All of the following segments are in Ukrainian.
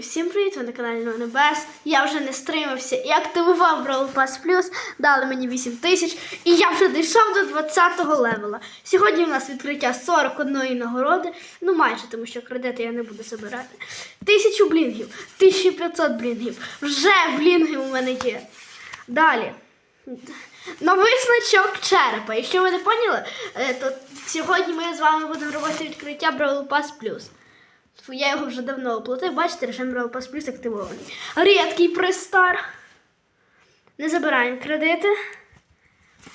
Всім привіт! Ви на каналі Небес. Я вже не стримався і активував Brawl Pass Plus, дали мені 8 тисяч, і я вже дійшов до 20-го левела. Сьогодні у нас відкриття 41 нагороди, ну майже, тому що кредити я не буду забирати. Тисячу блінгів, 1500 блінгів. Вже блінги у мене є. Далі. Новий значок черепа. Якщо ви не поняли, е, то сьогодні ми з вами будемо робити відкриття Brawl Pass Plus. Я його вже давно оплатив, бачите, режим Brawl Pass Plus активований. Рідкий престар. Не забираємо кредити.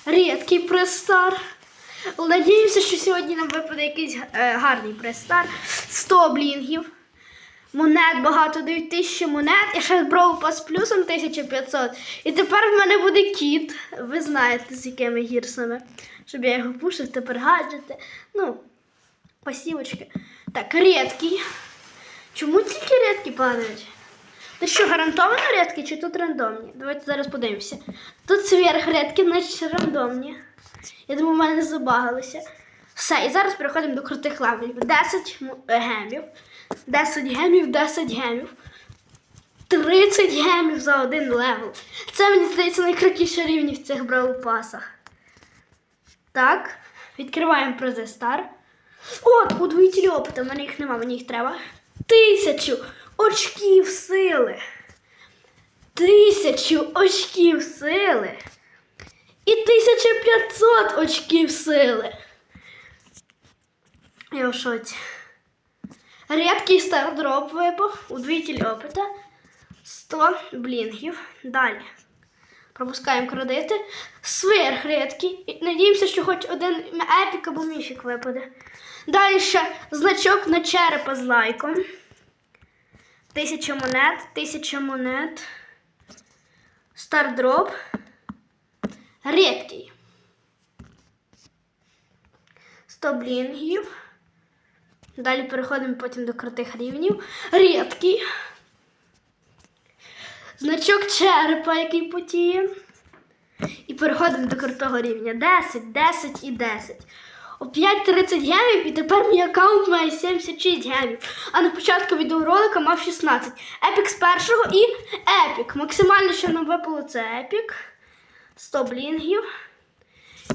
Рідкий престар. Надіюся, що сьогодні нам випаде якийсь е, гарний престар. 100 блінгів. Монет багато дають 1000 монет. І ще Brawl Pass плюсом 1500. І тепер в мене буде кіт. Ви знаєте, з якими гірсами. Щоб я його пушив, тепер гаджети. Ну, пасівочки. Так, рідкий. Чому тільки рідкі падають? Ти що, гарантовано рідкі чи тут рандомні? Давайте зараз подивимося. Тут сверхрідкі, значить рандомні. Я думаю, в мене забагалися. Все, і зараз переходимо до крутих левелів. 10 е, гемів. 10 гемів, 10 гемів. 30 гемів за один левел. Це, мені здається, найкрутіші рівні в цих браупасах. Так, відкриваємо призи Стар. От, удвоїтелі опиту, в мене їх нема, мені їх треба. Тисячу очків сили. Тисячу очків сили. І 1500 очків сили. Я в шоці. Рідкий стардроп випав, удвоїтель опита. 100 блінгів. Далі. Пропускаємо кредити. Сверхрідкий. І Надіємося, що хоч один епік або міфік випаде. Далі ще значок на черепа з лайком. Тисяча монет, тисяча монет. Стардроп. Рідкий. 100 блінгів. Далі переходимо потім до крутих рівнів. Рідкий. Значок черепа, який потіє. І переходимо до крутого рівня. 10, 10 і 10. Опять 30 гемів, і тепер мій аккаунт має 76 гемів. А на початку відеоролика мав 16. Епік з першого і епік. Максимально, що нам випало, це епік. 100 блінгів.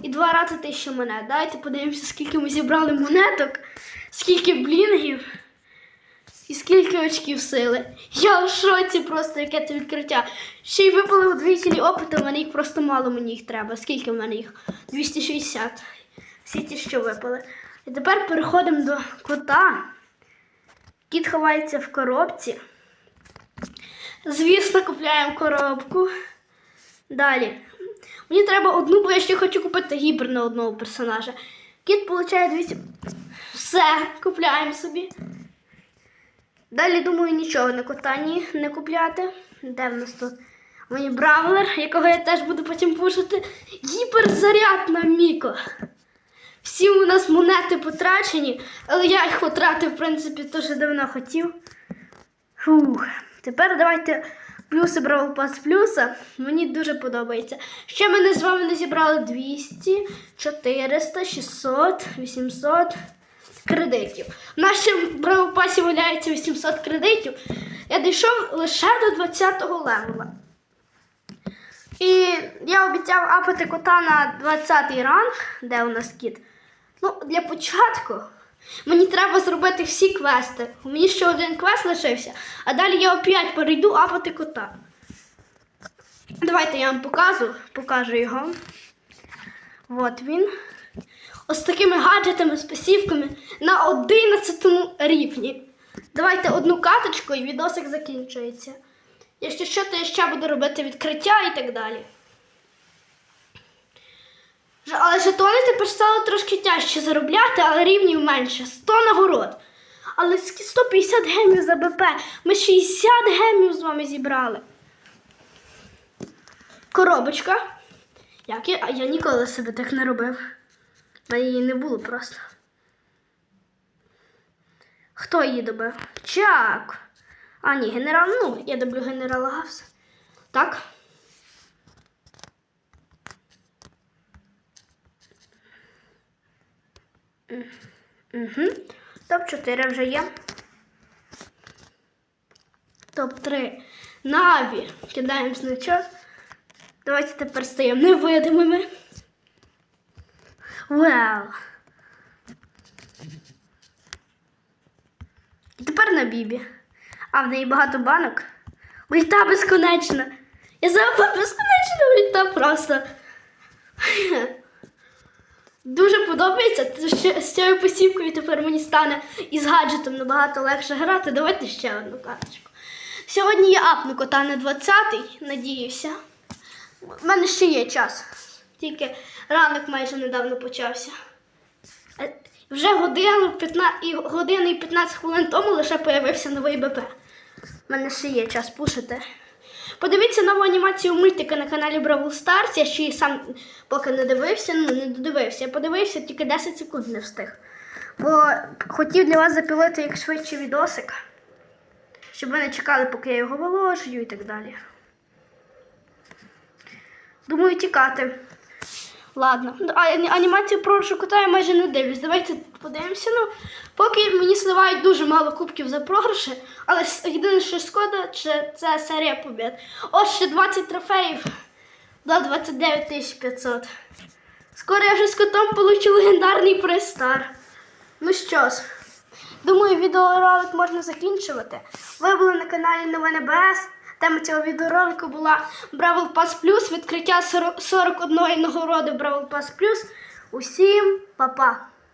І два рази 1000 монет. Давайте подивимося, скільки ми зібрали монеток, скільки блінгів. І скільки очків сили. Я в шоці просто, яке це відкриття. Ще й випали удвоїтелі опиту, в мене їх просто мало мені їх треба. Скільки в мене їх? 260. Всі ті, що випали. І тепер переходимо до кота. Кіт ховається в коробці. Звісно, купляємо коробку. Далі. Мені треба одну, бо я ще хочу купити гібр на одного персонажа. Кіт получає 200. Все, купляємо собі. Далі, думаю, нічого на котані не купляти. Де в нас тут? Мені бравлер, якого я теж буду потім пушити. Гіперзаряд на Міко. Всі у нас монети потрачені, але я їх потратив, в принципі, дуже давно хотів. Фух. Тепер давайте плюси Бравл Пас плюса. Мені дуже подобається. Ще мене з вами не зібрали 200, 400, 600, 800 кредитів. В нашому Бравл Пасі валяється 800 кредитів. Я дійшов лише до 20-го левела. І я обіцяв апати кота на 20-й ранг, де у нас кіт. Ну, для початку мені треба зробити всі квести. У мені ще один квест лишився, а далі я опять перейду апати кота. Давайте я вам покажу, покажу його. От він. Ось такими гаджетами, спасівками на 11 рівні. Давайте одну каточку і відосик закінчується. Якщо що, то я ще буду робити відкриття і так далі. Але жетони тепер стало трошки тяжче заробляти, але рівнів менше. 100 нагород. Але 150 гемів за БП. Ми 60 гемів з вами зібрали. Коробочка. Як я, а я ніколи себе так не робив. Мене її не було просто. Хто її добив? Чак. А, ні, генерал. Ну, я доблю генерала Гавса. Так. Угу. Топ-4 вже є. Топ-3. Наві. Кидаємо значок. Давайте тепер стаємо невидимими. Вау. І тепер на Бібі. А в неї багато банок. Ульта безконечна. Я забула безконечна ульта просто. Дуже подобається. Ще- З цією посівкою тепер мені стане із гаджетом набагато легше грати. Давайте ще одну карточку. Сьогодні я апну кота на 20-й, надіюся. У мене ще є час. Тільки ранок майже недавно почався. Е, Вже годину, 15, і годину і 15 хвилин тому лише появився новий БП. У мене ще є час пушити. Подивіться нову анімацію мультика на каналі Бравл Старс. Я ще її сам поки не дивився, ну не додивився. Я подивився, тільки 10 секунд не встиг. Бо хотів для вас запілити як швидше відосик, щоб ви не чекали, поки я його виложую і так далі. Думаю, тікати. Ладно. А анімацію про кота я майже не дивлюсь. Давайте подивимося. Ну, поки мені сливають дуже мало кубків за програші, але єдине, що шкода, це серія побід. Ось ще 20 трофеїв до 29 500. Скоро я вже з котом получу легендарний престар. Ну що ж, думаю, відеоролик можна закінчувати. Ви були на каналі Новини БС. Тема цього відеоролику була Бравл Пас Плюс, відкриття 40 41 нагороди Бравл Пас Плюс. Усім па-па!